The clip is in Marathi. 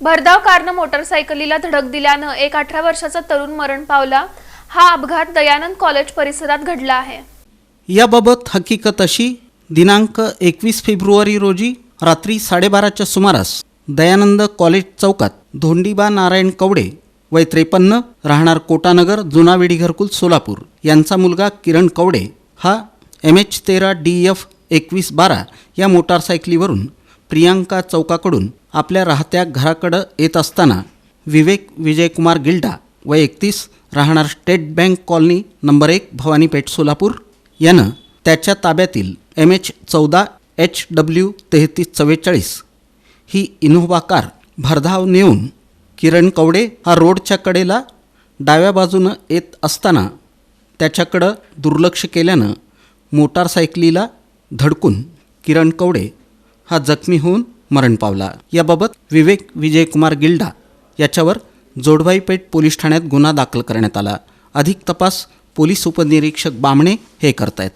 भरधाव कारनं मोटरसायकलीला धडक दिल्यानं एक अठरा वर्षाचा तरुण मरण पावला. हा अपघात दयानंद कॉलेज परिसरात घडला आहे. याबाबत हकीकत अशी दिनांक एकवीस फेब्रुवारी रोजी रात्री साडेबाराच्या सुमारास दयानंद कॉलेज चौकात धोंडीबा नारायण कवडे वय त्रेपन्न राहणार कोटानगर जुना वेडी घरकुल सोलापूर यांचा मुलगा किरण कवडे हा एम एच तेरा डी एफ एकवीस बारा या मोटारसायकलीवरून प्रियांका चौकाकडून आपल्या राहत्या घराकडं येत असताना विवेक विजयकुमार गिल्डा व एकतीस राहणार स्टेट बँक कॉलनी नंबर एक भवानीपेठ सोलापूर यानं त्याच्या ताब्यातील एम एच चौदा एच डब्ल्यू तेहतीस चव्वेचाळीस ही इनोव्हा कार भरधाव नेऊन किरण कवडे हा रोडच्या कडेला डाव्या बाजूनं येत असताना त्याच्याकडं दुर्लक्ष केल्यानं मोटारसायकलीला धडकून किरण कवडे हा जखमी होऊन मरण पावला. याबाबत विवेक विजयकुमार गिल्डा याच्यावर जोडबाईपेठ पोलीस ठाण्यात गुन्हा दाखल करण्यात आला. अधिक तपास पोलीस उपनिरीक्षक बामणे हे करतायत.